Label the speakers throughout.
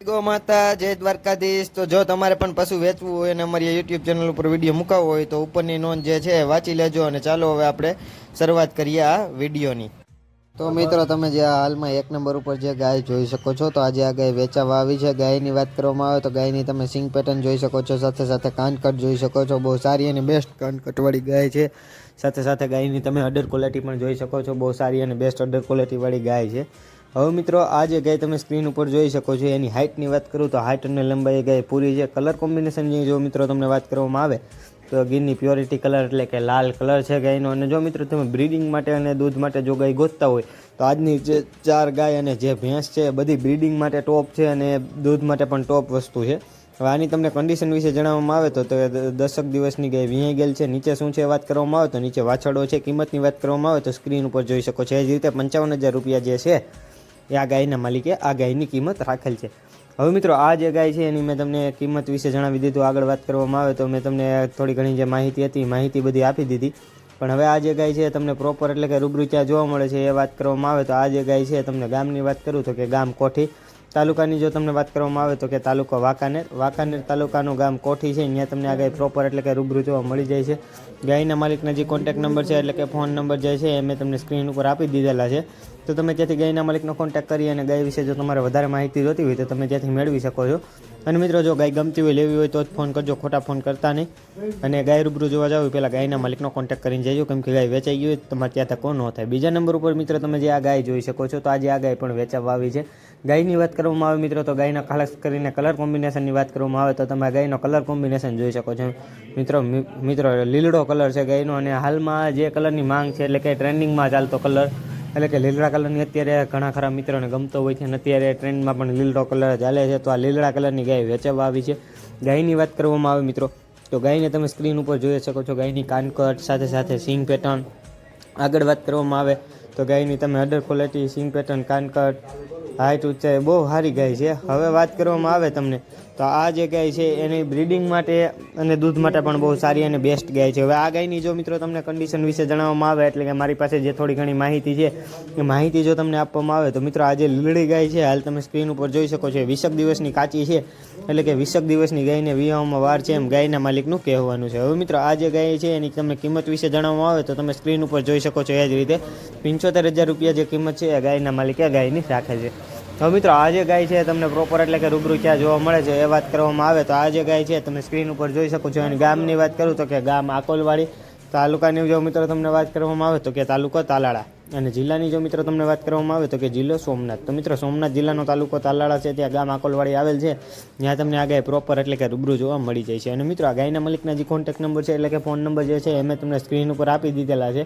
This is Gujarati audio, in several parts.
Speaker 1: ગો માતા, જય દ્વારકાધીશ. તો જો તમારે પણ પશુ વેચવું હોય અને અમારી યુટ્યુબ ચેનલ ઉપર વીડિયો મુકાવવો હોય તો ઉપરની નોંધ જે છે વાંચી લેજો અને ચાલો હવે આપણે શરૂઆત કરીએ આ વિડીયોની તો મિત્રો, તમે જે હાલમાં એક નંબર ઉપર જે ગાય જોઈ શકો છો, તો આજે આ ગાય વેચાવા આવી છે. ગાયની વાત કરવામાં આવે તો ગાયની તમે સિંગ પેટર્ન જોઈ શકો છો, સાથે સાથે કાનકટ જોઈ શકો છો. બહુ સારી અને બેસ્ટ કાનકટવાળી ગાય છે. સાથે સાથે ગાયની તમે અડર ક્વોલિટી પણ જોઈ શકો છો. બહુ સારી અને બેસ્ટ અડર ક્વોલિટીવાળી ગાય છે. હવે મિત્રો, આ જે ગાય તમે સ્ક્રીન ઉપર જોઈ શકો છો, એની હાઇટની વાત કરું તો હાઇટ અને લંબાઈ ગાય પૂરી છે. કલર કોમ્બિનેશનની જો મિત્રો તમને વાત કરવામાં આવે, તો ગીરની પ્યોરિટી કલર એટલે કે લાલ કલર છે ગાયનો. અને જો મિત્રો તમે બ્રીડિંગ માટે અને દૂધ માટે જો ગાય ગોતતા હોય, તો આજની જે ચાર ગાય અને જે ભેંસ છે બધી બ્રીડિંગ માટે ટોપ છે અને દૂધ માટે પણ ટોપ વસ્તુ છે. હવે આની તમને કન્ડિશન વિશે જણાવવામાં આવે તો દસક દિવસની ગાય વીંયાઈ ગયેલ છે. નીચે શું છે વાત કરવામાં આવે તો નીચે વાછડો છે, કિંમતની વાત કરવામાં આવે તો સ્ક્રીન ઉપર જોઈ શકો છો. એ જ રીતે પંચાવન હજાર રૂપિયા જે છે એ આ ગાયના માલિકે આ ગાયની કિંમત રાખેલ છે. હવે મિત્રો, આ જે ગાય છે એની મેં તમને કિંમત વિશે જણાવી દીધું. આગળ વાત કરવામાં આવે તો મેં તમને થોડી ઘણી જે માહિતી હતી, માહિતી બધી આપી દીધી. પણ હવે આ જે ગાય છે તમને પ્રોપર એટલે કે રૂબરૂ ત્યાં જોવા મળે છે એ વાત કરવામાં આવે તો આ જે ગાય છે તમને ગામની વાત કરું તો કે ગામ કોઠી. તાલુકાની જો તમને વાત કરવામાં આવે તો કે તાલુકો વાંકાનેર. વાંકાનેર તાલુકાનું ગામ કોઠી છે. ત્યાં તમને આ ગાય પ્રોપર એટલે કે રૂબરૂ જોવા મળી જાય છે. ગાયના માલિકના જે કોન્ટેક્ટ નંબર છે એટલે કે ફોન નંબર જે છે એ મેં તમને સ્ક્રીન ઉપર આપી દીધેલા છે. તો તમે ત્યાંથી ગાયના માલિકનો કોન્ટેક્ટ કરી અને ગાય વિશે જો તમારે વધારે માહિતી જોતી હોય તો તમે ત્યાંથી મેળવી શકો છો. અને મિત્રો, જો ગાય ગમતી હોય, લેવી હોય, તો જ ફોન કરજો. ખોટા ફોન કરતા નહીં. અને ગાય રૂબરૂ જોવા જાવ પહેલાં ગાયના માલિકનો કોન્ટેક્ટ કરીને જજો. કેમ કે ગાય વેચાઈ ગઈ હોય, તમારે ત્યાં તકો ન થાય. બીજા નંબર ઉપર, મિત્રો, તમે જે આ ગાય જોઈ શકો છો, તો આજે આ ગાય પણ વેચાવા આવી છે. ગાયની વાત કરવામાં આવે, મિત્રો, તો ગાયના ખાસ કરીને કલર કોમ્બિનેશનની વાત કરવામાં આવે, તો તમે ગાયનો કલર કોમ્બિનેશન જોઈ શકો છો. મિત્રો મિત્રો, લીલડો કલર છે ગાયનો, અને હાલમાં જે કલરની માંગ છે, એટલે કે ટ્રેન્ડિંગમાં ચાલતો કલર એટલે કે લીલડા કલરની અત્યારે ઘણા ખરા મિત્રોને ગમતો હોય છે અને અત્યારે ટ્રેન્ડમાં પણ લીલડો કલર ચાલે છે. તો આ લીલડા કલરની ગાય વેચવા આવી છે. ગાયની વાત કરવામાં આવે મિત્રો, તો ગાયને તમે સ્ક્રીન ઉપર જોઈ શકો છો ગાયની કાનકટ, સાથે સાથે સિંગ પેટર્ન. આગળ વાત કરવામાં આવે તો ગાયની તમે અડર ક્વોલિટી સિંગ પેટર્ન, કાનકટ હાઇટ ઊંચાઈ બહુ સારી ગાય છે. હવે વાત કરવામાં આવે તમને તો આ જે ગાય છે, એની બ્રીડિંગ માટે અને દૂધ માટે પણ બહુ સારી અને બેસ્ટ ગાય છે. હવે આ ગાયની જો મિત્રો તમને કન્ડિશન વિશે જણાવવામાં આવે, એટલે કે મારી પાસે જે થોડી ઘણી માહિતી છે, એ માહિતી જો તમને આપવામાં આવે, તો મિત્રો આ જે લીલડી ગાય છે, હાલ તમે સ્ક્રીન ઉપર જોઈ શકો છો વીસક દિવસની કાચી છે, એટલે કે વીસક દિવસની ગાયને વિવાહમાં વાર છે એમ ગાયના માલિકનું કહેવાનું છે. હવે મિત્રો આ જે ગાય છે, એની તમને કિંમત વિશે જણાવવામાં આવે, તો તમે સ્ક્રીન ઉપર જોઈ શકો છો એ જ રીતે. પંચોતેર હજાર રૂપિયા જે કિંમત છે, એ ગાયના માલિકે ગાયની રાખે છે. હવે મિત્રો, આ જે ગાય છે તમને પ્રોપર એટલે કે રૂબરૂ ક્યાં જોવા મળે છે એ વાત કરવામાં આવે તો આ જે ગાય છે તમે સ્ક્રીન ઉપર જોઈ શકો છો. અને ગામની વાત કરું તો કે ગામ આકોલવાડી તાલુકાની જો મિત્રો તમને વાત કરવામાં આવે તો કે તાલુકો તાલાળા અને જિલ્લાની જો મિત્રો તમને વાત કરવામાં આવે તો કે જિલ્લો સોમનાથ. તો મિત્રો, સોમનાથ જિલ્લાનો તાલુકો તાલાળા છે, ત્યાં ગામ આકોલવાડી આવેલ છે. જ્યાં તમને આ ગાય પ્રોપર એટલે કે રૂબરૂ જોવા મળી જાય છે. અને મિત્રો, આ ગાયના મલિકના જે કોન્ટેક્ટ નંબર છે, એટલે કે ફોન નંબર જે છે એ મેં તમને સ્ક્રીન ઉપર આપી દીધેલા છે.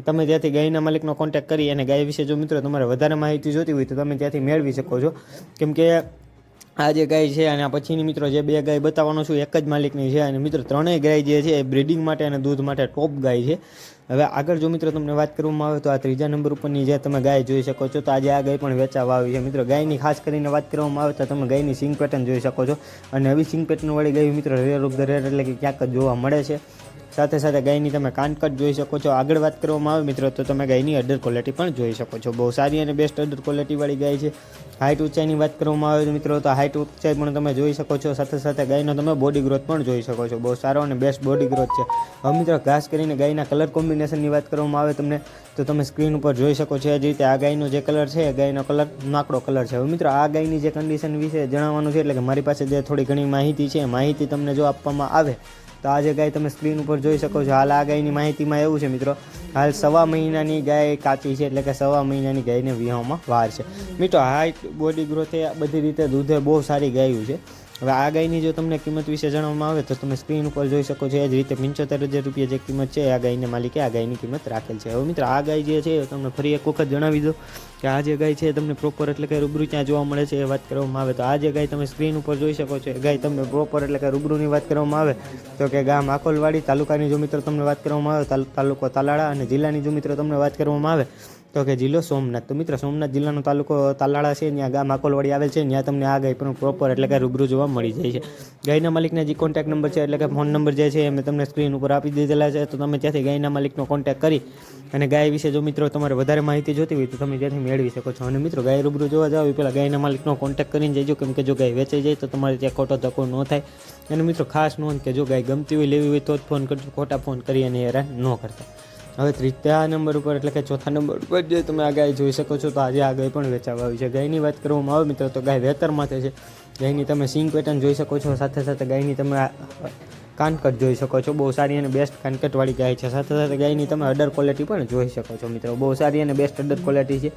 Speaker 1: તમે ત્યાંથી ગાયના માલિકનો કોન્ટેક્ટ કરી અને ગાય વિશે જો મિત્રો તમારે વધારે માહિતી જોતી હોય તો તમે ત્યાંથી મેળવી શકો છો. કેમ કે આ જે ગાય છે અને પછીની મિત્રો જે બે ગાય બતાવવાનો છું, એક જ માલિકની છે અને મિત્રો ત્રણેય ગાય જે છે એ બ્રીડિંગ માટે અને દૂધ માટે ટોપ ગાય છે. હવે આગળ જો મિત્રો તમને વાત કરવામાં આવે તો આ ત્રીજા નંબર ઉપરની જે તમે ગાય જોઈ શકો છો, તો આજે આ ગાય પણ વેચાવા આવી છે. મિત્રો ગાયની ખાસ કરીને વાત કરવામાં આવે તો તમે ગાયની સિંગ પેટર્ન જોઈ શકો છો. અને આવી સિંગ પેટર્નવાળી ગાય મિત્રો રેર ઓફ ધ રેર એટલે કે ક્યાંક જ જોવા મળે છે. સાથે સાથે ગાયની તમે કાનકટ જોઈ શકો છો. આગળ વાત કરવામાં આવે મિત્રો, તો તમે ગાયની અડર ક્વોલિટી પણ જોઈ શકો છો. બહુ સારી અને બેસ્ટ અડર ક્વોલિટીવાળી ગાય છે. હાઇટ ઊંચાઈની વાત કરવામાં આવે મિત્રો, તો હાઇટ ઊંચાઈ પણ તમે જોઈ શકો છો. સાથે સાથે ગાયનો તમે બોડી ગ્રોથ પણ જોઈ શકો છો. બહુ સારો અને બેસ્ટ બોડી ગ્રોથ છે. હવે મિત્રો, ખાસ કરીને ગાયના કલર કોમ્બિનેશનની વાત કરવામાં આવે તમને, તો તમે સ્ક્રીન ઉપર જોઈ શકો છો. જ રીતે આ ગાયનો જે કલર છે, એ ગાયનો કલર નાકડો કલર છે. હવે મિત્રો, આ ગાયની જે કન્ડિશન વિશે જણાવવાનું છે, એટલે કે મારી પાસે જે થોડી ઘણી માહિતી છે માહિતી તમને જો આપવામાં આવે તો આજે ગાય તમે સ્ક્રીન ઉપર જોઈ શકો છો. હાલ આ ગાયની માહિતીમાં એવું છે મિત્રો, હાલ સવા મહિનાની ગાય કાચી છે, એટલે કે સવા મહિનાની ગાયને વિહામાં વાર છે. મિત્રો હાઇટ બોડી ગ્રોથ એ બધી રીતે દૂધે બહુ સારી ગાયું છે. હવે આ ગાયની જો તમને કિંમત વિશે જણાવવામાં આવે તો તમે સ્ક્રીન ઉપર જોઈ શકો છો એ જ રીતે પંચોતેર હજાર રૂપિયા જે કિંમત છે આ ગાયને માલિકે આ ગાયની કિંમત રાખેલ છે. હવે મિત્ર, આ ગાય જે છે એ તમને ફરી એક વખત જણાવી દો કે આ જે ગાય છે તમને પ્રોપર એટલે કે રૂબરૂ ક્યાં જોવા મળે છે એ વાત કરવામાં આવે. તો આ જે ગાય તમે સ્ક્રીન ઉપર જોઈ શકો છો, એ ગાય તમને પ્રોપર એટલે કે રૂબરૂની વાત કરવામાં આવે. તો કે ગામ આકોલવાડી તાલુકાની જો મિત્રો તમને વાત કરવામાં આવે, તાલુકો તાલાળા અને જિલ્લાની જો મિત્રો તમને વાત કરવામાં આવે તો કે જિલ્લો સોમનાથ. તો મિત્ર, સોમનાથ જિલ્લાનો તાલુકો તાલાળા છે ત્યાં ગામ આકોલવાડી આવેલ છે ત્યાં તમને આ ગાય પણ પ્રોપર એટલે કે રૂબરૂ જોવા મળી જાય છે. ગાયના માલિકના જે કોન્ટેક્ટ નંબર છે એટલે કે ફોન નંબર જે છે, એ મેં તમને સ્ક્રીન ઉપર આપી દીધેલા છે. તો તમે ત્યાંથી ગાયના માલિકનો કોન્ટેક્ટ કરી અને ગાય વિશે જો મિત્રો તમારે વધારે માહિતી જોતી હોય તો તમે ત્યાંથી મેળવી શકો છો. અને મિત્રો, ગાય રૂબરૂ જોવા જાવ એ પહેલાં ગાયના માલિકનો કોન્ટેક્ટ કરીને જજો, કેમ કે જો ગાય વેચાઈ જાય તો તમારે ત્યાં ખોટો ધક્કો ન થાય. અને મિત્રો, ખાસ નોંધ કે જો ગાય ગમતી હોય લેવી હોય તો જ ફોન કરજો ખોટા ફોન કરી અને હેરાન ન કરતા. હવે ત્રીજા નંબર ઉપર, એટલે કે ચોથા નંબર ઉપર જે તમે આ ગાય જોઈ શકો છો, તો આજે આ ગાય પણ વેચાવા આવી છે. ગાયની વાત કરવામાં આવે મિત્રો, તો ગાય વેતરમાંથી છે. ગાયની તમે સિંગ પેટર્ન જોઈ શકો છો, સાથે સાથે ગાયની તમે કાનકટ જોઈ શકો છો. બહુ સારી અને બેસ્ટ કાનકટવાળી ગાય છે. સાથે સાથે ગાયની તમે અડર ક્વોલિટી પણ જોઈ શકો છો મિત્રો. બહુ સારી અને બેસ્ટ અડર ક્વોલિટી છે.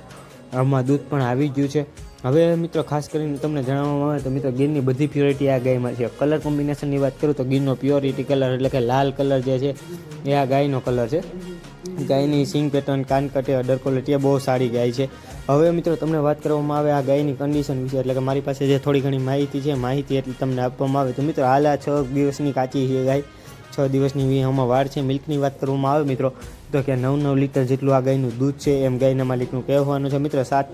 Speaker 1: આમાં દૂધ પણ આવી ગયું છે. હવે મિત્રો, ખાસ કરીને તમને જણાવવામાં આવે તો મિત્રો, ગીરની બધી પ્યોરિટી આ ગાયમાં છે. કલર કોમ્બિનેશનની વાત કરું તો ગીરનો પ્યોરિટી કલર એટલે કે લાલ કલર જે છે, એ આ ગાયનો કલર છે. ગાયની સિંગ પેટર્ન કાનકટે અડર ક્વોલિટી એ બહુ સારી ગાય છે. હવે મિત્રો તમને વાત કરવામાં આવે આ ગાયની કન્ડિશન વિશે, એટલે કે મારી પાસે જે થોડી ઘણી માહિતી છે, માહિતી એટલી તમને આપવામાં આવે. તો મિત્રો, હાલ આ છ દિવસની કાચી છે ગાય. છ દિવસની વીહામાં વાર છે, મિલ્કની વાત કરવામાં આવે મિત્રો, તો કે નવ નવ લીટર જેટલું આ ગાયનું દૂધ છે, એમ ગાયના માલિકનું કહેવાનું છે. મિત્રો, સાત,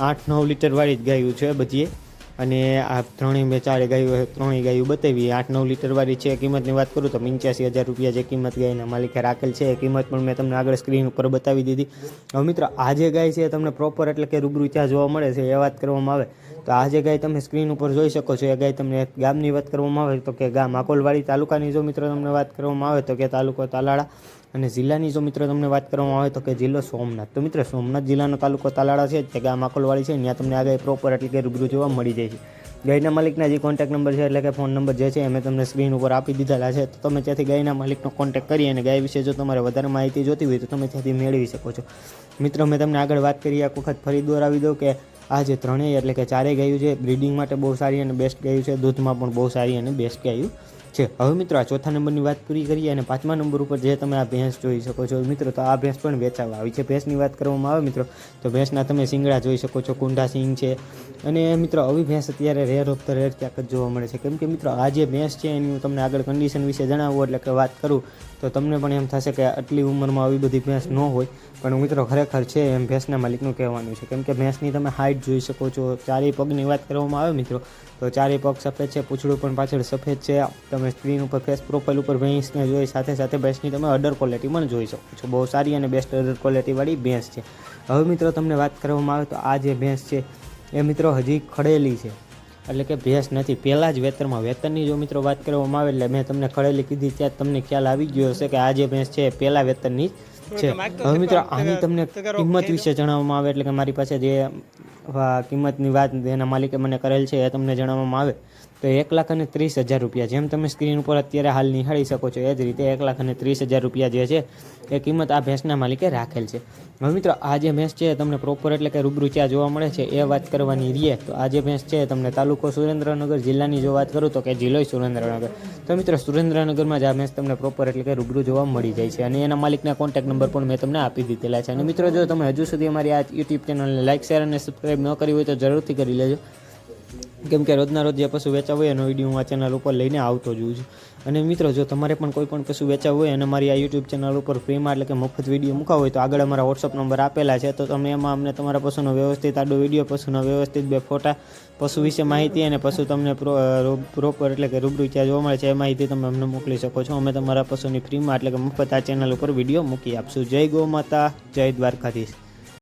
Speaker 1: આઠ, નવ લીટરવાળી જ ગાયું છે બધીએ અને આ ત્રણેય મેં ચારે ગાયો ત્રણેય ગાયું બતાવી. આઠ નવ લીટરવાળી છે, કિંમતની વાત કરું તો પંચ્યાસી હજાર રૂપિયા જે કિંમત ગાયના માલિકે રાખેલ છે. એ કિંમત પણ મેં તમને આગળ સ્ક્રીન ઉપર બતાવી દીધી. હવે મિત્રો, આ જે ગાય છે એ તમને પ્રોપર એટલે કે રૂબરૂ ત્યાં જોવા મળે છે, એ વાત કરવામાં આવે. તો આ જે ગાય તમે સ્ક્રીન ઉપર જોઈ શકો છો, એ ગાય તમને ગામની વાત કરવામાં આવે તો કે ગામ આકોલવાડી તાલુકાની જો મિત્રો તમને વાત કરવામાં આવે તો કે તાલુકો તાલાળા. અને જિલ્લાની જો મિત્રો તમને વાત કરવામાં આવે તો કે જિલ્લો સોમનાથ. તો મિત્રો સોમનાથ જિલ્લાનો તાલુકો તાલાળા છે તે ગામ આકોલવાડી છે ત્યાં તમને આગળ પ્રોપર એટલે કે રૂબરૂ જોવા મળી જાય છે. ગાયના માલિકના જે કોન્ટેક્ટ નંબર છે, એટલે કે ફોન નંબર જે છે, એ મેં તમને સ્ક્રીન ઉપર આપી દીધેલા છે. તો તમે ત્યાંથી ગાયના માલિકનો કોન્ટેક્ટ કરી અને ગાય વિશે જો તમારે વધારે માહિતી જોતી હોય તો તમે ત્યાંથી મેળવી શકો છો. મિત્રો, મેં તમને આગળ વાત કરી, એક વખત ફરી દોરાવી દઉં કે આ જે ત્રણેય એટલે કે ચારેય ગાયું છે બ્રીડિંગ માટે બહુ સારી અને બેસ્ટ ગાયું છે. દૂધમાં પણ બહુ સારી અને બેસ્ટ ગાયું છે. હવે મિત્રો આ ચોથા નંબરની વાત પૂરી કરીએ અને પાંચમા નંબર ઉપર જે તમે આ ભેંસ જોઈ શકો છો, મિત્રો, તો આ ભેંસ પણ વેચાવા આવી છે. ભેંસની વાત કરવામાં આવે મિત્રો, તો ભેંસના તમે શિંગડા જોઈ શકો છો, કુંડા સિંગ છે. અને મિત્રો, આવી ભેંસ અત્યારે રેર ઓફ ધ રેર ક્યાંક જ જોવા મળે છે. કેમ કે મિત્રો, આ જે ભેંસ છે એની હું તમને આગળ કન્ડિશન વિશે જણાવું એટલે કે વાત કરું, તો તમને પણ એમ થશે કે આટલી ઉંમરમાં આવી બધી ભેંસ ન હોય. પણ મિત્રો, ખરેખર છે એમ ભેંસના માલિકનું કહેવાનું છે. કેમ કે ભેંસની તમે હાઇટ જોઈ શકો છો, ચારેય પગની વાત કરવામાં આવે મિત્રો, તો ચારેય પગ સફેદ છે, પૂછડું પણ પાછળ સફેદ છે. તમે સ્ક્રીન ઉપર ફેસ પ્રોફાઇલ ઉપર ભેંસને જોઈ સાથે સાથે ભેંસની તમે અડર ક્વોલિટી પણ જોઈ શકો છો. બહુ સારી અને બેસ્ટ અડર ક્વોલિટીવાળી ભેંસ છે. હવે મિત્રો તમને વાત કરવામાં આવે તો આ જે ભેંસ છે એ મિત્રો હજી ખડેલી છે. એટલે કે ભેંસ નથી પહેલાં જ વેતરમાં વેતનની જો મિત્રો વાત કરવામાં આવે એટલે મેં તમને ખડેલી કીધી ત્યાં તમને ખ્યાલ આવી ગયો હશે કે આ જે ભેંસ છે એ પહેલાં વેતનની છે. હવે મિત્રો આની તમને કિંમત વિશે જણાવવામાં આવે એટલે કે મારી પાસે જે કિંમતની વાત એના માલિકે મને કરેલ છે એ તમને જણાવવામાં આવે, તો એક લાખ અને ત્રીસ હજાર રૂપિયા, જેમ તમે સ્ક્રીન ઉપર અત્યારે હાલ નિહાળી શકો છો, એ જ રીતે એક લાખ અને ત્રીસ હજાર રૂપિયા જે છે, એ કિંમત આ ભેંસના માલિકે રાખેલ છે. હવે મિત્રો, આ જે ભેંસ છે તમને પ્રોપર એટલે કે રૂબરૂ ત્યાં જોવા મળે છે, એ વાત કરવાની રીએ, તો આ જે ભેંસ છે તમને તાલુકો સુરેન્દ્રનગર જિલ્લાની જો વાત કરું તો કે જિલ્લો સુરેન્દ્રનગર. તો મિત્રો, સુરેન્દ્રનગરમાં જ આ ભેંસ તમને પ્રોપર એટલે કે રૂબરૂ જોવા મળી જાય છે, અને એના માલિકના કોન્ટેક્ટ નંબર પણ મેં તમને આપી દીધેલા છે. અને મિત્રો, જો તમે હજુ સુધી અમારી આ યુટ્યુબ ચેનલને લાઇક શેર અને સબસ્ક્રાઈબ ન કરી હોય તો જરૂરથી કરી લેજો. કેમ કે રોજના રોજ જે પશુ વેચાવ હોય એનો વીડિયો હું આ ચેનલ ઉપર લઈને આવતો જોઉં છું. અને મિત્રો, જો તમારે પણ કોઈ પણ પશુ વેચાવ હોય અને મારી આ યુટ્યુબ ચેનલ ઉપર ફ્રીમાં એટલે કે મફત વીડિયો મૂકાવ હોય તો આગળ અમારા વોટ્સઅપ નંબર આપેલા છે. તો તમે એમાં અમને તમારા પશુનો વ્યવસ્થિત આડો વીડિયો, પશુનો વ્યવસ્થિત બે ફોટા, પશુ વિશે માહિતી અને પશુ તમને પ્રોપર એટલે કે રૂબરૂ ત્યાં જોવા મળે છે એ માહિતી તમે અમને મોકલી શકો છો. અમે તમારા પશુની ફ્રીમાં એટલે કે મફત આ ચેનલ ઉપર વીડિયો મૂકી આપશું. જય ગૌ માતા, જય દ્વારકાધીશ.